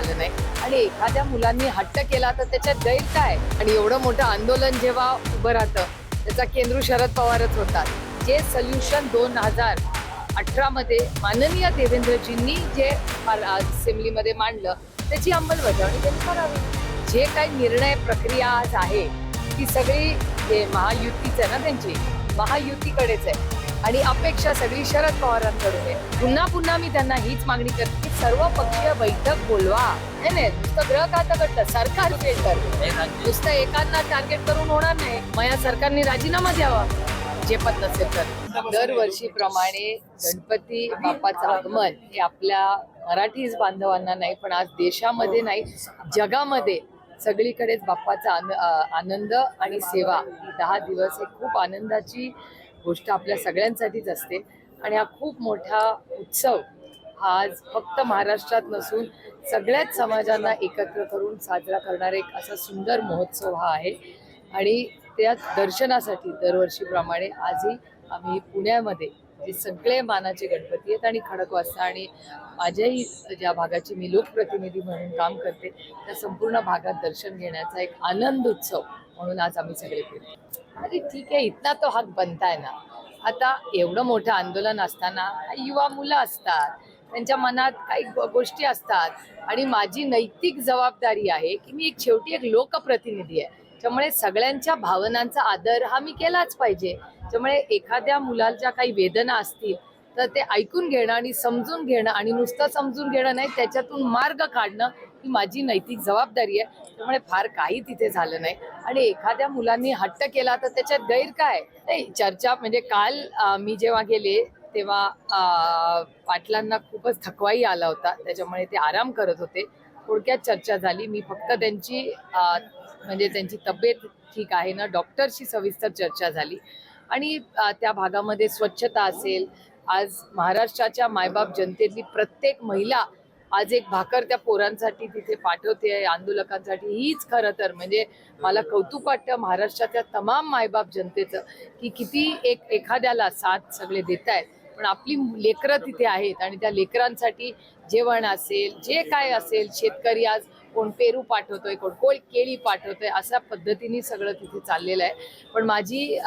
झालं नाही. आणि एखाद्या मुलांनी हट्ट केला तर त्याच्यात गैर काय? आणि एवढं मोठं आंदोलन जेव्हा उभं राहतं त्याचा केंद्र शरद पवारच होतात. जे सोल्युशन दोन हजार अठरामध्ये माननीय देवेंद्रजींनी जे असेंब्लीमध्ये मांडलं त्याची अंमलबजावणी त्यांनी करावी. जे काही निर्णय प्रक्रिया आज आहे ती सगळी हे महायुतीच आहे ना त्यांची? महायुतीकडेच आहे. आणि अपेक्षा सगळी शरद पवारांकडून आहे. पुन्हा पुन्हा मी त्यांना हीच मागणी करते की सर्व पक्षीय बैठक बोलवा. नाही नाही? नुसतं ग्रह खातं सरकार फेल कर नुसतं एकांना टार्गेट करून होणार नाही. मग या सरकारने राजीनामा द्यावा. जे पण नसेल तर. दरवर्षीप्रमाणे गणपती बाप्पाचं आगमन हे आपल्या मराठीच बांधवांना नाही पण आज देशामध्ये नाही जगामध्ये सगळीकडेच बाप्पाचा आनंद आणि सेवा. दहा दिवस हे खूप आनंदाची गोष्ट आपल्या सगळ्यांसाठीच असते. आणि हा खूप मोठा उत्सव हा आज फक्त महाराष्ट्रात नसून सगळ्याच समाजांना एकत्र करून साजरा करणारा एक असा सुंदर महोत्सव हा आहे. आणि त्या दर्शनासाठी दरवर्षीप्रमाणे आजही आम्ही पुण्यामध्ये जे सगळे मानाचे गणपती आहेत आणि खडकवासला आणि माझ्याही ज्या भागाची मी लोकप्रतिनिधी म्हणून काम करते त्या संपूर्ण भागात दर्शन घेण्याचा एक आनंद उत्सव म्हणून आज आम्ही सगळे फिरतो अरे ठीक आहे इतना तो हक बनताय ना. आता एवढं मोठं आंदोलन असताना युवा मुलं असतात त्यांच्या मनात काही गोष्टी असतात आणि माझी नैतिक जबाबदारी आहे की मी एक शेवटी एक लोकप्रतिनिधी आहे. त्यामुळे सगळ्यांच्या भावनांचा आदर हा मी केलाच पाहिजे. त्यामुळे एखाद्या मुलाच्या काही वेदना असतील तर ते ऐकून घेणं आणि समजून घेणं आणि नुसतं समजून घेणं नाही त्याच्यातून मार्ग काढणं ही माझी नैतिक जबाबदारी आहे. त्यामुळे फार काही तिथे झालं नाही. आणि एखाद्या मुलांनी हट्ट केला तर त्याच्यात गैर काय? नाही चर्चा म्हणजे काल मी जेव्हा गेले तेव्हा पाटलांना खूपच थकवाई आला होता. त्याच्यामुळे ते आराम करत होते. थोडक्यात चर्चा झाली. मी फक्त त्यांची म्हणजे त्यांची तब्येत ठीक आहे ना? डॉक्टरशी सविस्तर चर्चा झाली. आणि त्या भागामध्ये स्वच्छता असेल आज महाराष्ट्राच्या मायबाप जनतेतली प्रत्येक महिला आज एक भाकर त्या पोरांसाठी तिथे पाठवते आहे आंदोलकांसाठी. हीच खरं तर म्हणजे मला कौतुक वाटतं महाराष्ट्राच्या तमाम मायबाप जनतेचं की किती एक एखाद्याला साथ सगळे देत आहेत पण आपली लेकरं तिथे आहेत आणि त्या लेकरांसाठी जेवण असेल जे काय असेल शेतकरी आज कोण पेरू पाठवतोय कोण कोण केळी पाठवतोय अशा पद्धतीने सगळं तिथे चाललेलं आहे. पण माझी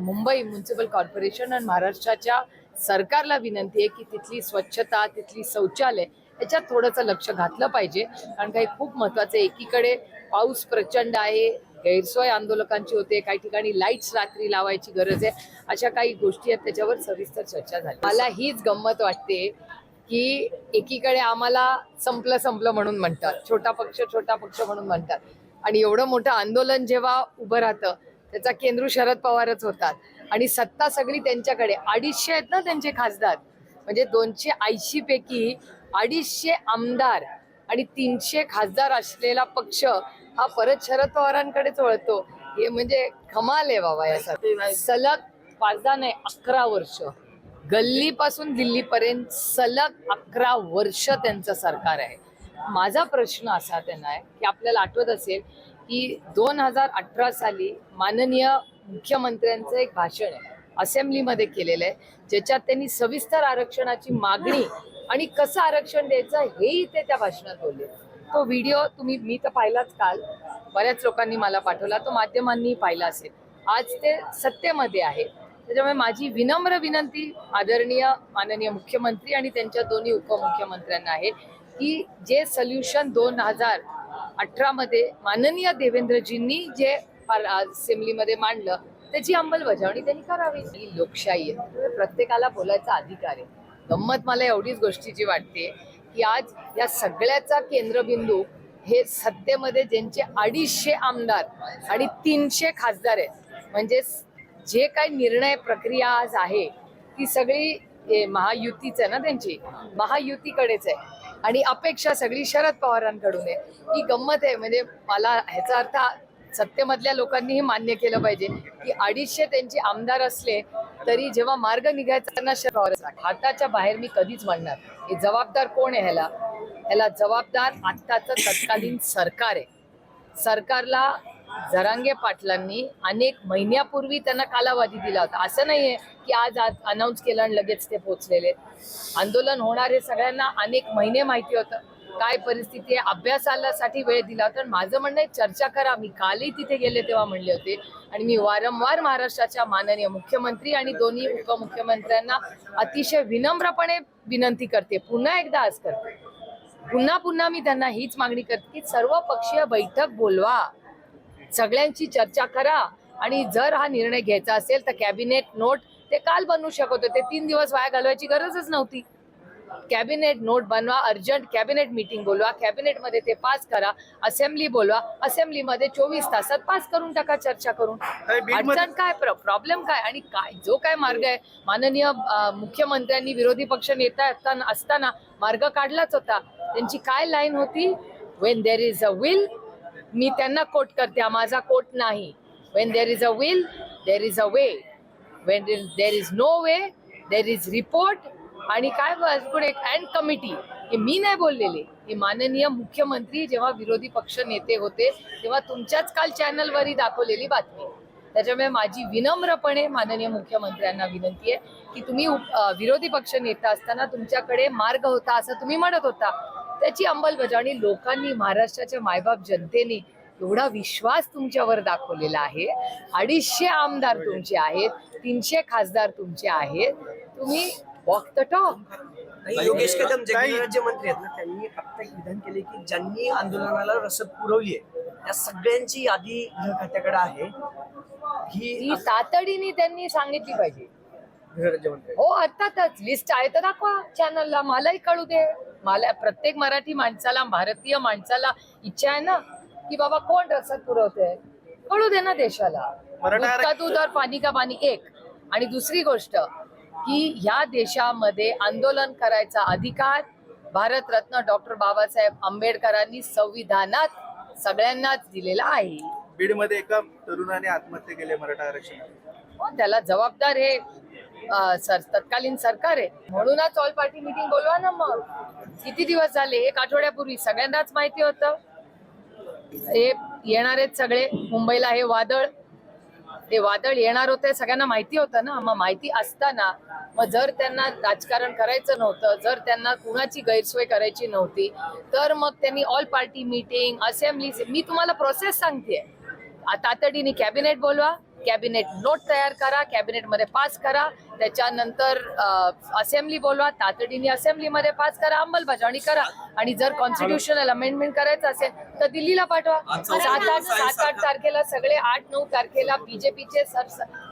मुंबई म्युन्सिपल कॉर्पोरेशन आणि महाराष्ट्राच्या सरकारला विनंती आहे की तिथली स्वच्छता तिथली शौचालय याच्यात थोडंसं लक्ष घातलं पाहिजे. कारण काही खूप महत्वाचं आहे. एकीकडे पाऊस प्रचंड आहे गैरसोय आंदोलकांची होते काही ठिकाणी लाईट्स रात्री लावायची गरज आहे. अशा काही गोष्टी आहेत त्याच्यावर सविस्तर चर्चा झाली. मला हीच गंमत वाटते की एकीकडे आम्हाला संपलं संपलं म्हणून म्हणतात. छोटा पक्ष छोटा पक्ष म्हणून म्हणतात. आणि एवढं मोठं आंदोलन जेव्हा उभं राहतं त्याचा केंद्र शरद पवारच होतात. आणि सत्ता सगळी त्यांच्याकडे. अडीचशे आहेत ना त्यांचे खासदार? म्हणजे दोनशे ऐंशी पैकी अडीचशे आमदार आणि तीनशे खासदार असलेला पक्ष हा परत शरद पवारांकडेच वळतो. हे म्हणजे कमाल आहे बाबा याचा सलग पाच दहा नाही अकरा वर्ष. गल्लीपासून दिल्लीपर्यंत सलग अकरा वर्ष त्यांचं सरकार आहे. माझा प्रश्न असा त्यांना आहे की आपल्याला आठवत असेल की दोन हजार अठरा साली माननीय मुख्यमंत्र्यांचं एक भाषण आहे. असेंब्लीमध्ये केलेलं आहे. ज्याच्यात त्यांनी सविस्तर आरक्षणाची मागणी आणि कसं आरक्षण द्यायचं हेही ते त्या भाषणात बोलले. तो व्हिडिओ तुम्ही मी तर पाहिलाच काल. बऱ्याच लोकांनी मला पाठवला. तो माध्यमांनी पाहिला असेल. आज ते सत्तेमध्ये आहे. त्याच्यामुळे माझी विनम्र विनंती आदरणीय माननीय मुख्यमंत्री आणि त्यांच्या दोन्ही उपमुख्यमंत्र्यांना आहे की जे सोल्युशन दोन हजार अठरामध्ये माननीय देवेंद्रजींनी जे पार- असेंब्लीमध्ये मांडलं त्याची अंमलबजावणी त्यांनी करावी. ही लोकशाही आहे. प्रत्येकाला बोलायचा अधिकार आहे. गंमत मला एवढीच गोष्टीची वाटते की आज या सगळ्याचा केंद्रबिंदू हे सत्तेमध्ये ज्यांचे अडीचशे आमदार आणि तीनशे खासदार आहेत म्हणजे जे काही निर्णय प्रक्रिया आज आहे ती सगळी महायुतीच आहे ना त्यांची? महायुतीकडेच आहे. आणि अपेक्षा सगळी शरद पवारांकडून आहे. ही गंमत आहे. म्हणजे मला ह्याचा अर्थ सत्तेमधल्या लोकांनीही मान्य केलं पाहिजे की अडीचशे त्यांचे आमदार असले तरी जेव्हा मार्ग निघायचा शरद पवार हाताच्या बाहेर मी कधीच म्हणणार हे जबाबदार कोण आहे ह्याला? ह्याला जबाबदार आत्ताचं तत्कालीन सरकार आहे. सरकारला जरांगे पाटलांनी अनेक महिन्यापूर्वी त्यांना कालावधी दिला होता. असं नाही आहे की आज आज अनाऊन्स केलं आणि लगेच ते पोचलेले आंदोलन होणार हे सगळ्यांना अनेक महिने माहिती होतं. काय परिस्थिती आहे अभ्यासालासाठी वेळ दिला तर माझं म्हणणं आहे चर्चा करा. मी कालही तिथे गेले तेव्हा म्हणले होते. आणि मी वारंवार महाराष्ट्राच्या माननीय मुख्यमंत्री आणि दोन्ही उपमुख्यमंत्र्यांना अतिशय विनम्रपणे विनंती करते. पुन्हा एकदा आज करते. पुन्हा पुन्हा मी त्यांना हीच मागणी करते की सर्व पक्षीय बैठक बोलवा. सगळ्यांची चर्चा करा. आणि जर हा निर्णय घ्यायचा असेल तर कॅबिनेट नोट ते काल बनवू शकत होते. तीन दिवस वाया घालवायची गरजच नव्हती. कॅबिनेट नोट बनवा अर्जंट कॅबिनेट मीटिंग बोलवा कॅबिनेटमध्ये ते पास करा असेंब्ली बोलवा असेंब्लीमध्ये चोवीस तासात पास करून टाका चर्चा करून. अडचण काय प्रॉब्लेम काय? आणि काय जो काय मार्ग आहे माननीय मुख्यमंत्र्यांनी विरोधी पक्ष नेता असताना असताना मार्ग काढलाच होता. त्यांची काय लाईन होती? When there is a will मी त्यांना कोट करते माझा कोट नाही. When there is a will there is a way when there is no way there is report आणि काय पुढे अँड कमिटी हे मी नाही बोललेले. हे माननीय मुख्यमंत्री जेव्हा विरोधी पक्ष नेते होते तेव्हा तुमच्याच काल चॅनलवरही दाखवलेली बातमी. त्याच्यामुळे माझी विनम्रपणे माननीय मुख्यमंत्र्यांना विनंती आहे की तुम्ही विरोधी पक्ष नेता असताना तुमच्याकडे मार्ग होता असं तुम्ही म्हणत होता. त्याची अंमलबजावणी लोकांनी महाराष्ट्राच्या मायबाप जनतेने एवढा विश्वास तुमच्यावर दाखवलेला आहे. अडीचशे आमदार तुमचे आहेत तीनशे खासदार तुमचे आहेत. तुम्ही वॉक द टॉक आणि योगेश कदम जे ताई- गृहराज्यमंत्री आहेत ना त्यांनी आता एक विधान केले की ज्यांनी आंदोलनाला रसद पुरवली आहे त्या सगळ्यांची यादी गृह खात्याकडे आहे. ही ही तातडीने त्यांनी सांगितली पाहिजे. गृहराज्यमंत्री. हो अर्थातच. लिस्ट आहे तर दाखवा चॅनलला मलाही कळू दे. मला प्रत्येक मराठी माणसाला भारतीय माणसाला इच्छा आहे ना की बाबा कोण रसद पुरवते कळू दे ना देशाला. मराठा दूध का दूध और पाणी का पाणी एक आणि दुसरी गोष्ट की ह्या देशामध्ये आंदोलन करायचा अधिकार भारतरत्न डॉक्टर बाबासाहेब आंबेडकरांनी संविधानात सगळ्यांनाच दिलेला आहे. बीडमध्ये एका तरुणाने आत्महत्या केली मराठा आरक्षण हो, त्याला जबाबदार हे सर तत्कालीन सरकार आहे. म्हणूनच ऑल पार्टी मिटिंग बोलवा ना मग. किती दिवस झाले? एक आठवड्यापूर्वी सगळ्यांनाच माहिती होतं. हे येणार आहेत सगळे. मुंबईला हे वादळ. ते वादळ येणार होते सगळ्यांना माहिती होतं ना. मग माहिती असताना मग जर त्यांना राजकारण करायचं नव्हतं जर त्यांना कुणाची गैरसोय करायची नव्हती तर मग त्यांनी ऑल पार्टी मीटिंग असेंब्ली मी तुम्हाला प्रोसेस सांगते तातडीने कॅबिनेट बोलवा कॅबिनेट नोट तयार करा कॅबिनेटमध्ये पास करा त्याच्यानंतर असेंब्ली बोलवा तातडीने असेंब्लीमध्ये पास करा अंमलबजावणी करा. आणि जर कॉन्स्टिट्युशनल अमेंडमेंट करायचं असेल तर दिल्लीला पाठवा. सात आठ सात आठ तारखेला सगळे आठ नऊ तारखेला बीजेपीचे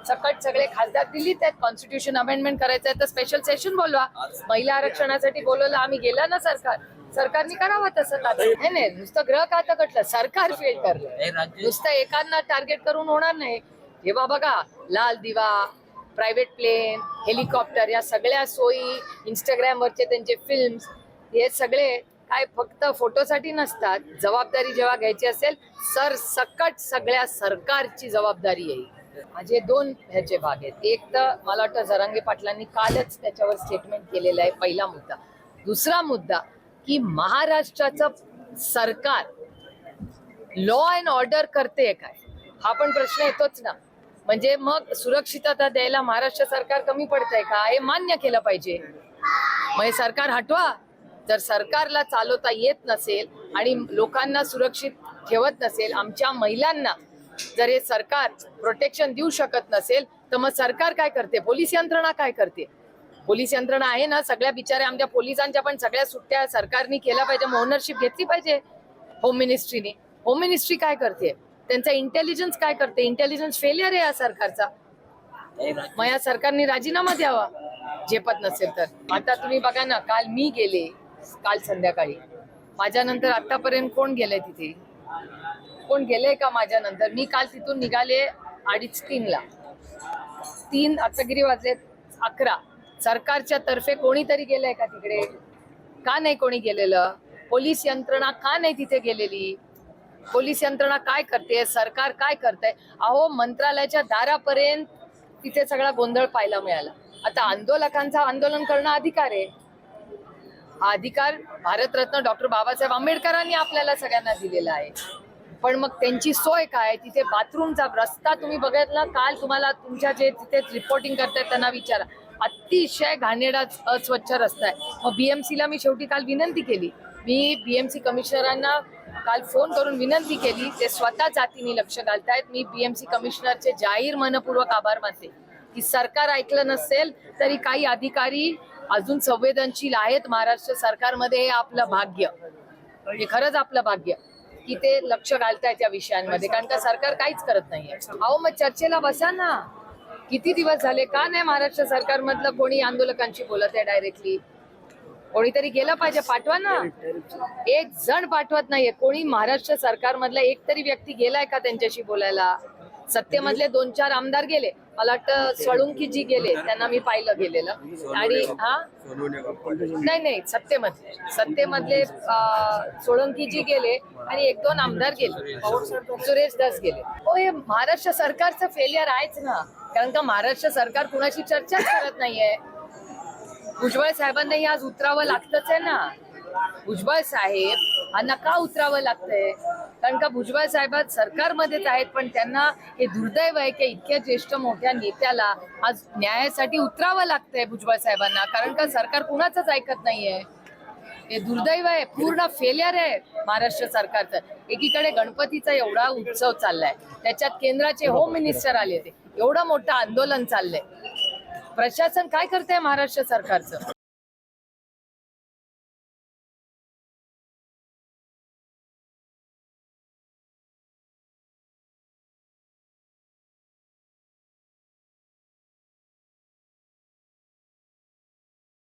सकट सगळे खासदार दिल्लीत आहेत. कॉन्स्टिट्यूशन अमेंडमेंट करायचं आहे तर स्पेशल सेशन बोलवा. महिला आरक्षणासाठी बोलवलं आम्ही गेला ना सरकार. सरकारने करावं तसं. नाही. नाही नुसतं ग्रह खातं कटलं? सरकार फेल करलं. नुसतं एकांना टार्गेट करून होणार नाही. जेव्हा बघा लाल दिवा प्रायव्हेट प्लेन हेलिकॉप्टर या सगळ्या सोयी इंस्टाग्राम वरचे त्यांचे फिल्म्स हे सगळे काय फक्त फोटोसाठी नसतात. जबाबदारी जेव्हा घ्यायची असेल सर सकट सगळ्या सरकारची जबाबदारी येईल माझे दोन ह्याचे भाग आहेत. एक तर मला वाटतं जरांगे पाटलांनी कालच त्याच्यावर स्टेटमेंट केलेलं आहे पहिला मुद्दा. दुसरा मुद्दा की महाराष्ट्राचं सरकार लॉ अँड ऑर्डर करते काय? हा पण प्रश्न येतोच ना. म्हणजे मग सुरक्षितता द्यायला महाराष्ट्र सरकार कमी पडतंय का? हे मान्य केलं पाहिजे. मग सरकार हटवा. जर सरकारला चालवता येत नसेल आणि लोकांना सुरक्षित ठेवत नसेल आमच्या महिलांना जर हे सरकार प्रोटेक्शन देऊ शकत नसेल तर मग सरकार काय करते? पोलीस यंत्रणा काय करते? पोलीस यंत्रणा आहे ना सगळ्या बिचाऱ्या आमच्या पोलिसांच्या पण सगळ्या सुट्ट्या सरकारने केल्या पाहिजे ओनरशिप घेतली पाहिजे होम मिनिस्ट्रीने होम मिनिस्ट्री काय करते? त्यांचा इंटेलिजन्स काय करते? इंटेलिजन्स फेलियर आहे या सरकारचा. मग या सरकारने राजीनामा द्यावा झेपत नसेल तर. आता तुम्ही बघा ना काल मी गेले काल संध्याकाळी. माझ्यानंतर आतापर्यंत कोण गेलंय तिथे? कोण गेलंय का माझ्यानंतर? मी काल तिथून निघाले अडीच तीनला. तीन आता किती वाजले अकरा. सरकारच्या तर्फे कोणीतरी गेलंय का तिकडे? का नाही कोणी गेलेलं? पोलीस यंत्रणा का नाही तिथे गेलेली? पोलीस यंत्रणा काय करते? सरकार काय करतंय? अहो मंत्रालयाच्या दारापर्यंत तिथे सगळा गोंधळ पाहायला मिळाला. आता आंदोलकांचा आंदोलन करणं अधिकार आहे. हा अधिकार भारतरत्न डॉक्टर बाबासाहेब आंबेडकरांनी आपल्याला सगळ्यांना दिलेला आहे. पण मग त्यांची सोय काय तिथे बाथरूमचा रस्ता तुम्ही बघितला? काल तुम्हाला तुमच्या जे तिथे रिपोर्टिंग करतायत त्यांना विचारा. अतिशय घाणेरडा अस्वच्छ रस्ता आहे. मग बीएमसीला मी शेवटी काल विनंती केली. मी बीएमसी कमिशनरांना काल फोन करून विनंती केली. ते स्वतः जातीने लक्ष घालतायत. मी बीएमसी कमिशनरचे जाहीर मनपूर्वक आभार मानते. की सरकार ऐकलं नसेल तरी काही अधिकारी अजून संवेदनशील आहेत. महाराष्ट्र सरकारमध्ये हे आपलं भाग्य. हे खरंच आपलं भाग्य. की ते लक्ष घालतायत या विषयांमध्ये. कारण का सरकार काहीच करत नाहीये. अहो मग चर्चेला बसा ना. किती दिवस झाले का नाही महाराष्ट्र सरकारमधलं कोणी आंदोलकांशी बोलत आहे डायरेक्टली कोणीतरी गेलं पाहिजे पाठवा ना. एक जण पाठवत नाहीये. कोणी महाराष्ट्र सरकारमधला एक तरी व्यक्ती गेलाय का त्यांच्याशी बोलायला? सत्तेमधले दोन चार आमदार गेले. मला वाटतं सळुंकी जी गेले त्यांना मी पाहिलं गेलेलं. आणि हा? नाही नाही सत्तेमधले. सत्तेमधले सोळंकी जी गेले आणि एक दोन आमदार गेले. सुरेश दास गेले. हो हे महाराष्ट्र सरकारचं फेलियर आहेच ना. कारण का महाराष्ट्र सरकार कुणाशी चर्चाच करत नाहीये? भुजबळ साहेबांनाही आज उतरावं लागतच आहे ना. भुजबळ साहेब यांना का उतरावं लागतंय. कारण का भुजबळ साहेब आज सरकारमध्येच आहेत पण त्यांना हे दुर्दैव आहे की इतक्या ज्येष्ठ मोठ्या नेत्याला आज न्यायासाठी उतरावं लागतंय भुजबळ साहेबांना. कारण का सरकार कुणाचंच ऐकत नाहीये. हे दुर्दैव आहे पूर्ण फेलियर आहे महाराष्ट्र सरकारचं. एकीकडे गणपतीचा एवढा उत्सव चाललाय त्याच्यात केंद्राचे होम मिनिस्टर आले ते एवढं मोठं आंदोलन चाललंय. प्रशासन काय करतंय महाराष्ट्र सरकारचं?